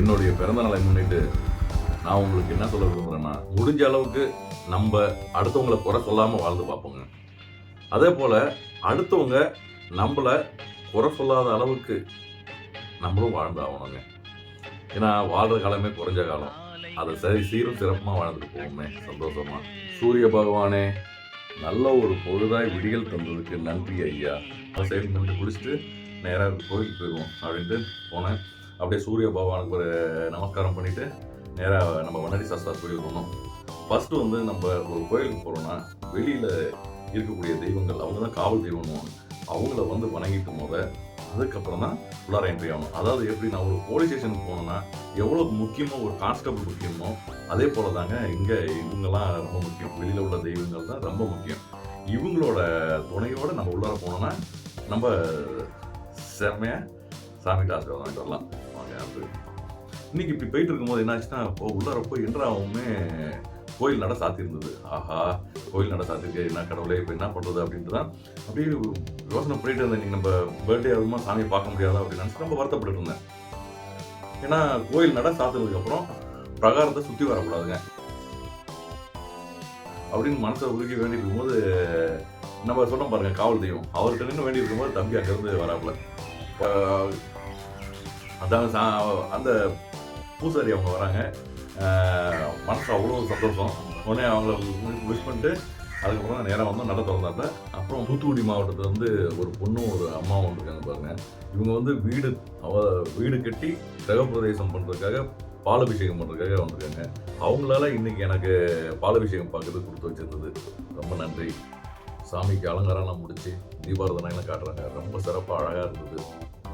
என்னுடைய பிறந்த நாளை முன்னிட்டு நான் உங்களுக்கு என்ன சொல்ல விரும்புகிறேன்னா முடிஞ்ச அளவுக்கு நம்ம அடுத்தவங்களை குறை சொல்லாமல் வாழ்ந்து பார்ப்போங்க. அதே போல் அடுத்தவங்க நம்மளை குறை சொல்லாத அளவுக்கு நம்மளும் வாழ்ந்து ஆகணுங்க. ஏன்னா வாழ்கிற காலமே குறைஞ்ச காலம். அதை சரி சீரும் சிறப்புமாக வாழ்ந்துட்டு போவோமே சந்தோஷமாக சூரிய பகவானே நல்ல ஒரு பொழுதாய் விடியல் தந்ததுக்கு நன்றி ஐயா. சைடு நின்று குளிச்சுட்டு நேராக கோயிலுக்கு போயிடுவோம் அப்படின்ட்டு போனேன். அப்படியே சூரிய பகவானுக்கு ஒரு நமஸ்காரம் பண்ணிட்டு நேராக நம்ம வண்ணடி சாஸ்தா கோயிலுக்கு போனோம். ஃபஸ்ட்டு வந்து நம்ம ஒரு கோயிலுக்கு போகிறோன்னா வெளியில் இருக்கக்கூடிய தெய்வங்கள் அவங்க தான் காவல் தெய்வம் அவங்கள வந்து வணங்கிட்டு போத அதுக்கப்புறம் தான் உள்ளார என்ட்ரி ஆகணும். அதாவது எப்படி நான் ஒரு போலீஸ் ஸ்டேஷனுக்கு போனேன்னா எவ்வளோ முக்கியமோ ஒரு கான்ஸ்டபிள் முக்கியமோ அதே போல தாங்க இங்கே இவங்கெல்லாம் ரொம்ப முக்கியம். வெளியில் உள்ள தெய்வங்கள் தான் ரொம்ப முக்கியம். இவங்களோட துணையோடு நம்ம உள்ளார போனோன்னா நம்ம செம்மையாக சாமி காசு வாங்கிட்டு வரலாம் அப்படி. இன்னைக்கு இப்படி போயிட்டு இருக்கும்போது என்னாச்சுன்னா இப்போ உள்ளார போய் என்றாவுமே கோயில் நட சாத்தியிருந்தது. ஆஹா கோயில் நட சாத்திருக்கு என்ன கடவுளே இப்போ என்ன பண்ணுறது அப்படின்ட்டு தான் அப்படியே யோசனை பண்ணிட்டு இருந்தேன். நீங்கள் நம்ம பர்த்டே அதுமா சாமியை பார்க்க முடியாதா அப்படின்னு நினச்சி ரொம்ப வருத்தப்பட்டு இருந்தேன். ஏன்னா கோயில் நட சாத்தினதுக்கப்புறம் பிரகாரத்தை சுற்றி வரக்கூடாதுங்க. அப்படின்னு மனசை உருகி வேண்டி இருக்கும்போது நம்ம சொன்னோம் பாருங்க காவல் தெய்வம். அவர்கிட்ட நின்று வேண்டி இருக்கும்போது தம்பி அங்கேருந்து வராப்புல. அதாவது சா- அந்த பூசாரி அவங்க வராங்க. மனசு அவ்வளோ சந்தோஷம். உடனே அவங்கள விஷ் பண்ணிட்டு அதுக்கப்புறம் நேராக வந்து நட திறந்தாங்க அப்புறம் தூத்துக்குடி மாவட்டத்தில் வந்து ஒரு பொண்ணும் ஒரு அம்மாவும் வந்திருக்காங்க பாருங்கள் இவங்க வந்து வீடு அவ வீடு கட்டி கிரகப்பிரவேசம் பண்ணுறதுக்காக பாலபிஷேகம் பண்ணுறதுக்காக வந்திருக்காங்க. அவங்களால இன்றைக்கி எனக்கு பாலபிஷேகம் பார்க்குறது கொடுத்து வச்சிருந்தது. ரொம்ப நன்றி. சாமிக்கு அலங்காரம்லாம் முடிச்சு தீபாரதனைலாம் காட்டுறாங்க. ரொம்ப சிறப்பாக அழகாக இருந்தது.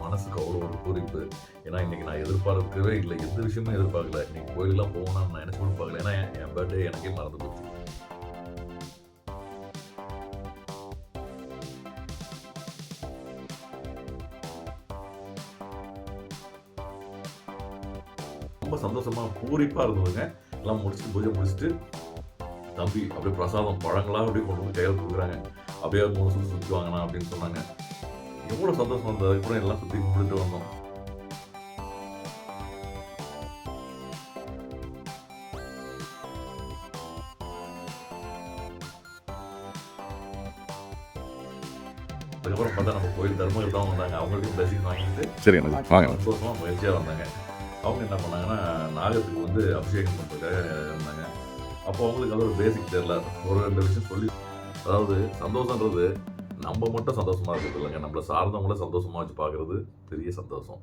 மனசுக்கு அவ்வளோ ஒரு பூரிப்பு. ஏன்னா இன்னைக்கு நான் எதிர்பார்க்கவே இல்லை. எந்த விஷயமும் எதிர்பார்க்கல. இன்னைக்கு கோயிலெலாம் போகணும்னு நான் நினச்சி கூட பார்க்கல. ஏன்னா என் பர்த்டே எனக்கே மறந்து போச்சு. ரொம்ப சந்தோஷமாக பூரிப்பாக இருந்ததுங்க. எல்லாம் முடிச்சுட்டு பூஜை முடிச்சுட்டு தம்பி அப்படியே பிரசாதம் பழங்களாக அப்படியே கொண்டு வந்து கையில் கொடுக்குறாங்க. அப்படியே மூணு சுற்றி சுற்றி வாங்கினா அப்படின்னு சொன்னாங்க. எவ்வளோ சந்தோஷம் இருந்தது அதுக்கப்புறம் எல்லாம் சுற்றி கும்பிட்டுட்டு வந்தோம். அதுக்கப்புறம் பார்த்தா நம்ம கோயில் தர்மகர் தான் வந்தாங்க. அவங்களுக்கும் பிளஸிங் வாங்கிட்டு சரி எனக்கு வாங்க. சந்தோஷமா முயற்சியாக வந்தாங்க. அவங்க என்ன பண்ணாங்கன்னா நாகத்துக்கு வந்து அபிஷேகம் பண்ணுறதுக்காக இருந்தாங்க அப்போ அவங்களுக்கு அது ஒரு பேசிக் தெரியல. ஒரு ரெண்டு விஷயம் சொல்லி அதாவது சந்தோஷன்றது நம்ம மட்டும் சந்தோஷமாக இருக்கிறது இல்லைங்க. நம்மளை சார்ந்தவங்கள சந்தோஷமாக வச்சு பார்க்குறது பெரிய சந்தோஷம்.